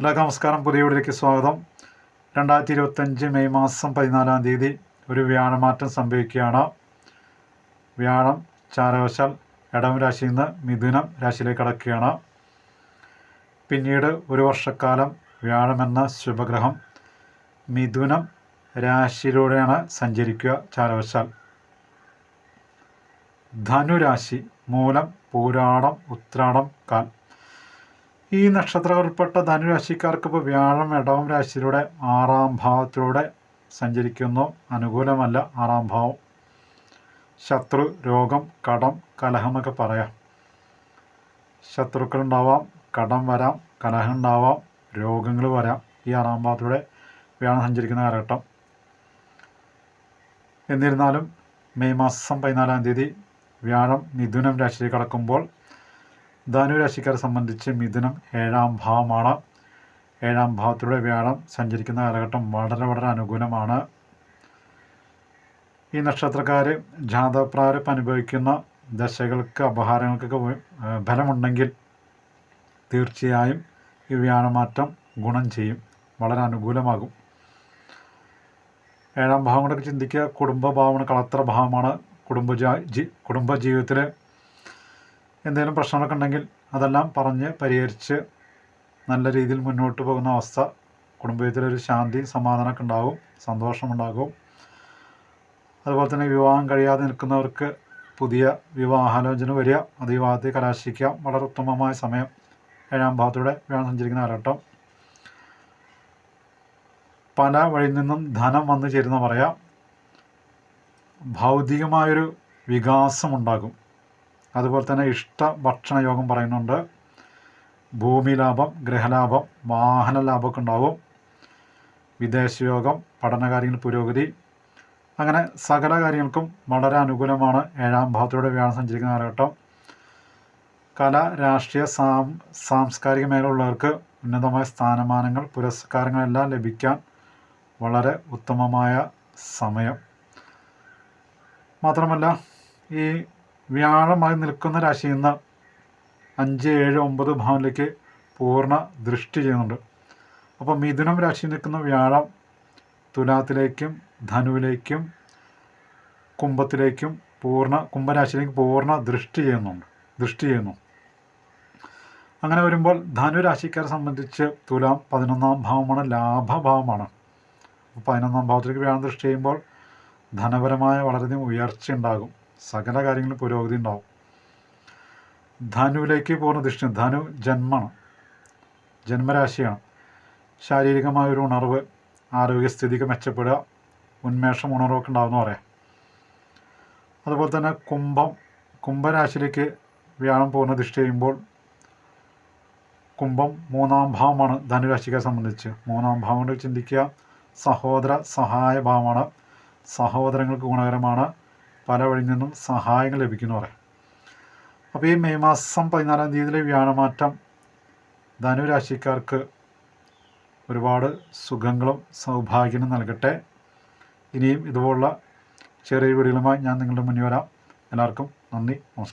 എല്ലാവർക്കും നമസ്കാരം. പുതിയ വീടിലേക്ക് സ്വാഗതം. രണ്ടായിരത്തി ഇരുപത്തഞ്ച് മെയ് മാസം പതിനാലാം തീയതി ഒരു വ്യാഴമാറ്റം സംഭവിക്കുകയാണ്. വ്യാഴം ചാരവശാൽ ഇടം രാശിയിൽ നിന്ന് മിഥുനം രാശിയിലേക്ക് കടക്കുകയാണ്. പിന്നീട് ഒരു വർഷക്കാലം വ്യാഴം എന്ന ശുഭഗ്രഹം മിഥുനം രാശിയിലൂടെയാണ് സഞ്ചരിക്കുക ചാരവശാൽ. ധനുരാശി മൂലം പൂരാടം ഉത്രാടം കാൽ. ഈ നക്ഷത്രങ്ങളിൽപ്പെട്ട ധനുരാശിക്കാർക്ക് ഇപ്പോൾ വ്യാഴം ഇടവം രാശിയിലൂടെ ആറാം ഭാവത്തിലൂടെ സഞ്ചരിക്കുന്നു. അനുകൂലമല്ല ആറാം ഭാവം. ശത്രു രോഗം കടം കലഹം എന്നൊക്കെ പറയാം. ശത്രുക്കളുണ്ടാവാം കടം വരാം കലഹം ഉണ്ടാവാം രോഗങ്ങൾ വരാം ഈ ആറാം ഭാവത്തിലൂടെ വ്യാഴം സഞ്ചരിക്കുന്ന കാലഘട്ടം. എന്നിരുന്നാലും മെയ് മാസം പതിനാലാം തീയതി വ്യാഴം മിഥുനം രാശിയിൽ കടക്കുമ്പോൾ ധനുരാശിക്കാരെ സംബന്ധിച്ച് മിഥുനം ഏഴാം ഭാവമാണ്. ഏഴാം ഭാവത്തിലൂടെ വ്യാഴം സഞ്ചരിക്കുന്ന കാലഘട്ടം വളരെ വളരെ അനുകൂലമാണ്. ഈ നക്ഷത്രക്കാർ ജാതപ്രാരപ്പ് അനുഭവിക്കുന്ന ദശകൾക്ക് അപഹാരങ്ങൾക്കൊക്കെ ഫലമുണ്ടെങ്കിൽ തീർച്ചയായും ഈ വ്യാഴമാറ്റം ഗുണം ചെയ്യും. വളരെ അനുകൂലമാകും. ഏഴാം ഭാവം കൊണ്ടൊക്കെ ചിന്തിക്കുക. കുടുംബഭാവമാണ് കളത്ര ഭാവമാണ് കുടുംബ ജി കുടുംബ ജീവിതത്തിൽ എന്തെങ്കിലും പ്രശ്നങ്ങളൊക്കെ ഉണ്ടെങ്കിൽ അതെല്ലാം പറഞ്ഞ് പരിഹരിച്ച് നല്ല രീതിയിൽ മുന്നോട്ട് പോകുന്ന അവസ്ഥ. കുടുംബത്തിലൊരു ശാന്തി സമാധാനമൊക്കെ ഉണ്ടാകും സന്തോഷമുണ്ടാകും അതുപോലെ തന്നെ വിവാഹം കഴിയാതെ നിൽക്കുന്നവർക്ക് പുതിയ വിവാഹാലോചന വരിക. അത് വിവാഹത്തെ കലാശിക്കാം. വളരെ ഉത്തമമായ സമയം. ഏഴാം ഭാഗത്തൂടെ വേണം സഞ്ചരിക്കുന്ന കാലഘട്ടം. പല വഴിയിൽ നിന്നും ധനം വന്നു ചേരുന്ന പറയാം. ഭൗതികമായൊരു വികാസമുണ്ടാകും അതുപോലെ തന്നെ ഇഷ്ട ഭക്ഷണ യോഗം പറയുന്നുണ്ട്. ഭൂമി ലാഭം ഗ്രഹലാഭം വാഹന ലാഭമൊക്കെ ഉണ്ടാവും. വിദേശയോഗം പഠനകാര്യങ്ങൾ പുരോഗതി. അങ്ങനെ സകല കാര്യങ്ങൾക്കും വളരെ അനുകൂലമാണ് ഏഴാം ഭാവത്തിലൂടെ വ്യാഴം സഞ്ചരിക്കുന്ന കാലഘട്ടം. കല രാഷ്ട്രീയ സാം സാംസ്കാരിക മേഖലയുള്ളവർക്ക് ഉന്നതമായ സ്ഥാനമാനങ്ങൾ പുരസ്കാരങ്ങളെല്ലാം ലഭിക്കാൻ വളരെ ഉത്തമമായ സമയം. മാത്രമല്ല ഈ വ്യാഴമായി നിൽക്കുന്ന രാശിയിൽ നിന്ന് അഞ്ച് ഏഴ് ഒമ്പത് ഭാവത്തിലേക്ക് പൂർണ ദൃഷ്ടി ചെയ്യുന്നുണ്ട്. അപ്പോൾ മിഥുനം രാശിയിൽ നിൽക്കുന്ന വ്യാഴം തുലാത്തിലേക്കും ധനുവിലേക്കും കുംഭത്തിലേക്കും പൂർണ കുംഭരാശിയിലേക്ക് പൂർണ ദൃഷ്ടി ചെയ്യുന്നുണ്ട്. ദൃഷ്ടി ചെയ്യുന്നു. അങ്ങനെ വരുമ്പോൾ ധനുരാശിക്കാരെ സംബന്ധിച്ച് തുലാം പതിനൊന്നാം ഭാവമാണ് ലാഭഭാവമാണ്. പതിനൊന്നാം ഭാവത്തിലേക്ക് വ്യാഴം ദൃഷ്ടി ചെയ്യുമ്പോൾ ധനപരമായ വളരെയധികം ഉയർച്ച ഉണ്ടാകും. സകല കാര്യങ്ങളും പുരോഗതി ഉണ്ടാവും. ധനുവിലേക്ക് പോകുന്ന ദൃഷ്ടി ധനു ജന്മമാണ്. ജന്മരാശിയാണ്. ശാരീരികമായ ഒരു ഉണർവ് ആരോഗ്യസ്ഥിതിക്ക് മെച്ചപ്പെടുക ഉന്മേഷം ഉണർവൊക്കെ ഉണ്ടാവുമെന്ന് പറയാം അതുപോലെ തന്നെ കുംഭം കുംഭരാശിയിലേക്ക് വ്യാഴം പോകുന്ന ദൃഷ്ടി ചെയ്യുമ്പോൾ കുംഭം മൂന്നാം ഭാവമാണ് ധനുരാശിക്കാരെ സംബന്ധിച്ച്. മൂന്നാം ഭാവം കൊണ്ട് ചിന്തിക്കുക സഹോദര സഹായ ഭാവമാണ്. സഹോദരങ്ങൾക്ക് ഗുണകരമാണ്. പല വഴിയിൽ നിന്നും സഹായങ്ങൾ ലഭിക്കുന്നു പറയാം. അപ്പോൾ ഈ മെയ് മാസം പതിനാലാം തീയതിയിലെ വ്യാഴമാറ്റം ധനുരാശിക്കാർക്ക് ഒരുപാട് സുഖങ്ങളും സൗഭാഗ്യനും നൽകട്ടെ. ഇനിയും ഇതുപോലുള്ള ചെറിയ വീടുകളുമായി ഞാൻ നിങ്ങളുടെ മുന്നിൽ വരാം. എല്ലാവർക്കും നന്ദി നമസ്കാരം.